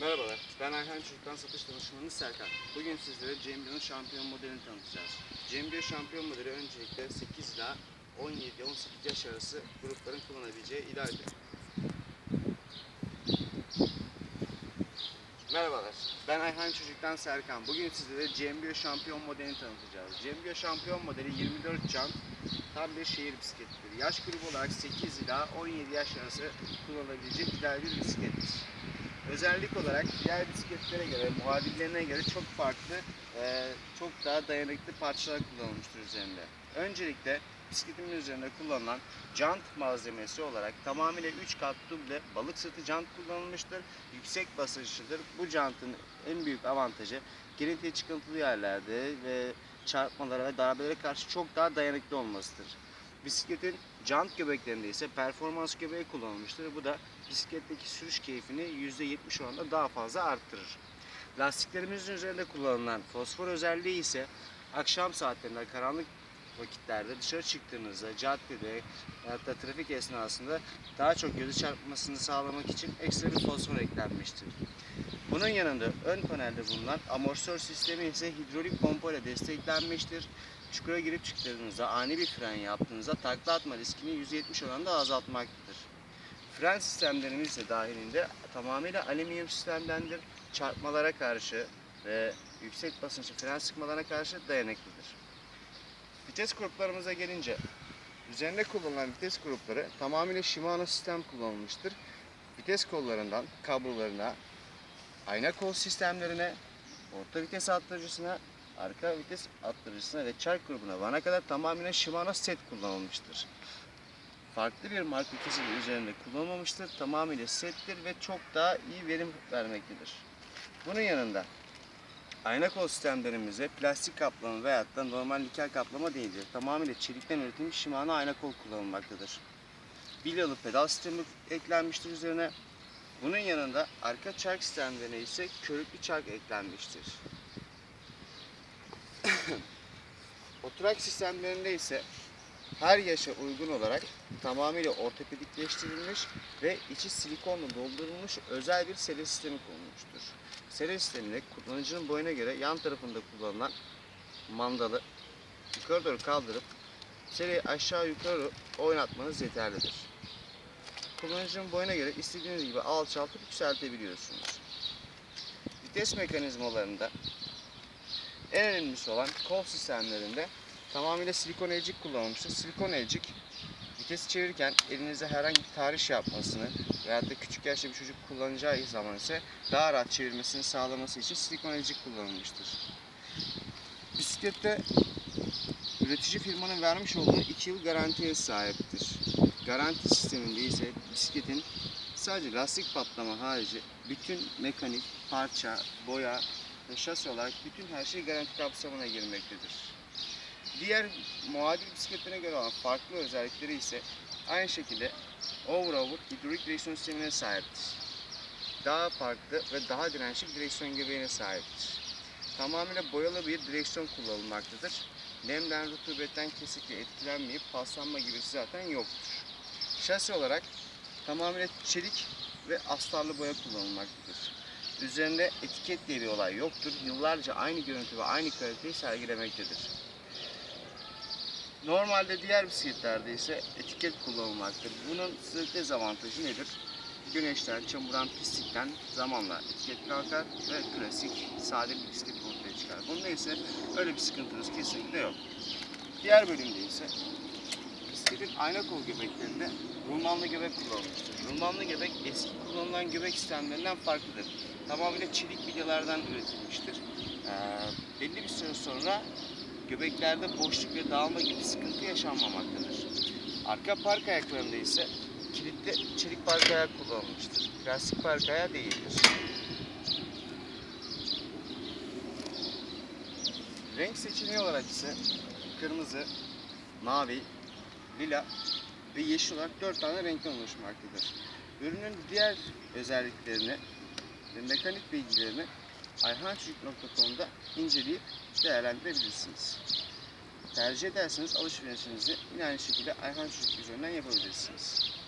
Merhabalar, ben Ayhan Çocuk'tan satış danışmanı Serkan. Bugün sizlere Cembio'nun şampiyon modelini tanıtacağız. Cembio şampiyon modeli öncelikle 8 ila 17-18 yaş arası grupların kullanabileceği idealdir. Merhabalar, ben Ayhan Çocuk'tan Serkan. Bugün sizlere Cembio şampiyon modelini tanıtacağız. Cembio şampiyon modeli 24 jant, tam bir şehir bisikletidir. Yaş grubu olarak 8 ila 17 yaş arası kullanılabilecek ideal bir bisiklettir. Özellik olarak diğer bisikletlere göre, muadillerine göre çok farklı, e, çok daha dayanıklı parçalar kullanılmıştır üzerinde. Öncelikle bisikletimin üzerinde kullanılan jant malzemesi olarak tamamıyla 3 kat duble balık sırtı jant kullanılmıştır. Yüksek basınçlıdır. Bu jantın en büyük avantajı girintiye çıkıntılı yerlerde ve çarpmalara ve darbelere karşı çok daha dayanıklı olmasıdır. Bisikletin jant göbeklerinde ise performans göbeği kullanılmıştır. Bu da bisikletteki sürüş keyfini %70 oranında daha fazla arttırır. Lastiklerimizin üzerinde kullanılan fosfor özelliği ise akşam saatlerinde karanlık vakitlerde dışarı çıktığınızda caddede hatta trafik esnasında daha çok gözü çarpmasını sağlamak için ekstra bir fosfor eklenmiştir. Bunun yanında ön panelde bulunan amortisör sistemi ise hidrolik pompa ile desteklenmiştir. Çukura girip çıktığınızda ani bir fren yaptığınızda takla atma riskini %70 oranında azaltmaktadır. Fren sistemlerimiz ise dahilinde tamamıyla alüminyum sistemdendir. Çarpmalara karşı ve yüksek basınçlı fren sıkmalarına karşı dayanıklıdır. Vites gruplarımıza gelince üzerinde kullanılan vites grupları tamamıyla Shimano sistem kullanılmıştır. Vites kollarından kablolarına, ayna kol sistemlerine, orta vites attırıcısına, arka vites attırıcısına ve çark grubuna vana kadar tamamıyla Shimano set kullanılmıştır. Farklı bir marka kesimi üzerinde kullanılmamıştır. Tamamıyla settir ve çok daha iyi verim vermektedir. Bunun yanında ayna kol sistemlerimize plastik kaplama veyahut da normal nikel kaplama değildir. Tamamıyla çelikten üretilmiş Shimano ayna kol kullanılmaktadır. Bilyalı pedal sistemi eklenmiştir üzerine. Bunun yanında arka çark sistemlerine ise körüklü çark eklenmiştir. Oturak sistemlerinde ise her yaşa uygun olarak tamamıyla ortopedikleştirilmiş ve içi silikonla doldurulmuş özel bir sele sistemi konulmuştur. Sele sisteminde kullanıcının boyuna göre yan tarafında kullanılan mandalı yukarı doğru kaldırıp seleyi aşağı yukarı oynatmanız yeterlidir. Kullanıcının boyuna göre istediğiniz gibi alçaltıp yükseltebiliyorsunuz. Vites mekanizmalarında en önemlisi olan kol sistemlerinde tamamıyla silikon elcik kullanılmıştır. Silikon elcik vitesi çevirirken elinizde herhangi bir tahriş yapmasını veyahut da küçük yaşta bir çocuk kullanacağı zaman ise daha rahat çevirmesini sağlaması için silikon elcik kullanılmıştır. Bisiklette üretici firmanın vermiş olduğu 2 yıl garantiye sahiptir. Garanti sisteminde ise bisikletin sadece lastik patlama harici bütün mekanik, parça, boya ve şasi olarak bütün her şey garanti kapsamına girmektedir. Diğer muadil bisikletlere göre olan farklı özellikleri ise aynı şekilde over-over hidrolik direksiyon sistemine sahiptir. Daha farklı ve daha dirençli bir direksiyon göbeğine sahiptir. Tamamıyla boyalı bir direksiyon kullanılmaktadır. Nemden, rutubetten kesinlikle etkilenmeyip paslanma gibisi zaten yoktur. Şasi olarak tamamıyla çelik ve astarlı boya kullanılmaktadır. Üzerinde etiket diye bir olay yoktur. Yıllarca aynı görüntü ve aynı kaliteyi sergilemektedir. Normalde diğer bisikletlerde ise etiket kullanılmaktadır. Bunun size dezavantajı nedir? Güneşten, çamurdan, pislikten zamanla etiket kalkar ve klasik sade bir bisiklet ortaya çıkar. Bunda ise öyle bir sıkıntınız kesinlikle yok. Diğer bölümde ise bisikletin ayna kol göbeklerinde rulmanlı göbek kullanılmıştır. Rulmanlı göbek eski kullanılan göbek sistemlerinden farklıdır. Tamamıyla çelik bilyalardan üretilmiştir. Ee, belli bir süre sonra göbeklerde boşluk ve dağılma gibi sıkıntı yaşanmamaktadır. Arka park ayaklarında ise kilitli çelik park ayak kullanılmıştır. Plastik park ayağı değildir. Renk seçeneği olarak ise kırmızı, mavi, lila ve yeşil olarak dört tane renkten oluşmaktadır. Ürünün diğer özelliklerini ve mekanik bilgilerini ayhançocuk.com'da inceleyip değerlendirebilirsiniz. Tercih ederseniz alışverişinizi yine aynı şekilde Ayhan Çocuk üzerinden yapabilirsiniz.